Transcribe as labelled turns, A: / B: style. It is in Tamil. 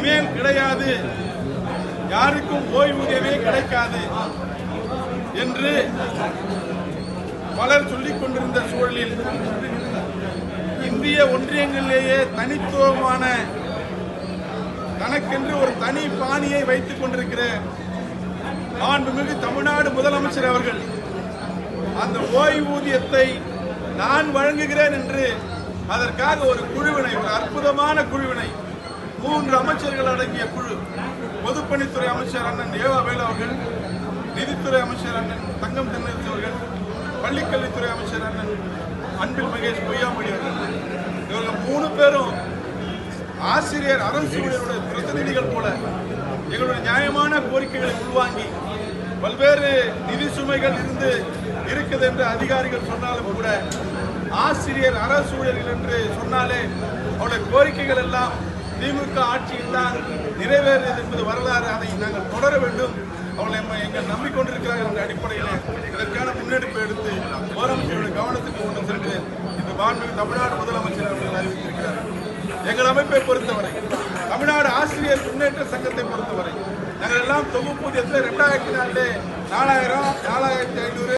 A: இனிமேல் கிடையாது. யாருக்கும் ஓய்வூதியமே கிடைக்காது என்று பலர் சொல்லிக் கொண்டிருந்த சூழலில் இந்திய ஒன்றியங்களிலேயே தனித்துவமான தனக்கென்று ஒரு தனி பாணியை வைத்துக் கொண்டிருக்கிற மாண்புமிகு தமிழ்நாடு முதலமைச்சர் அவர்கள் அந்த ஓய்வூதியத்தை நான் வழங்குகிறேன் என்று அதற்காக ஒரு குழுவினை ஒரு அற்புதமான குழுவினை மூன்று அமைச்சர்கள் அடங்கிய குழு பொதுப்பணித்துறை அமைச்சர் அண்ணன் ஏவாவேல் அவர்கள் நிதித்துறை அமைச்சர் அண்ணன் தங்கம் தென்னரசு அவர்கள் பள்ளிக்கல்வித்துறை அமைச்சர் அண்ணன் அன்பில் மகேஷ் பொய்யாமொழி அவர்கள். இவர்கள் மூணு பேரும் ஆசிரியர் அரசு ஊழியருடைய பிரதிநிதிகள் போல எங்களுடைய நியாயமான கோரிக்கைகளை உள்வாங்கி பல்வேறு நிதி சுமைகள் இருந்து இருக்குது என்று அதிகாரிகள் சொன்னாலும் கூட ஆசிரியர் அரசு ஊழியர்கள் என்று சொன்னாலே அவருடைய கோரிக்கைகள் எல்லாம் திமுக ஆட்சியில் தான் நிறைவேறியது என்பது வரலாறு. அதை நாங்கள் தொடர வேண்டும். அவளை எங்கள் நம்பிக்கொண்டிருக்கிறார்கள் என்ற அடிப்படையில் இதற்கான முன்னெடுப்பை எடுத்து முதலமைச்சருடைய கவனத்துக்கு கொண்டு சென்று இந்த மாண்புமிகு தமிழ்நாடு முதலமைச்சர் அவர்கள் அறிவித்திருக்கிறார். எங்கள் அமைப்பை பொறுத்தவரை தமிழ்நாடு ஆசிரியர் முன்னேற்ற சங்கத்தை பொறுத்தவரை நாங்கள் எல்லாம் தொகுப்பூதியத்தில் ரெண்டாயிரத்தி நாலு நாலாயிரம் நாலாயிரத்தி ஐநூறு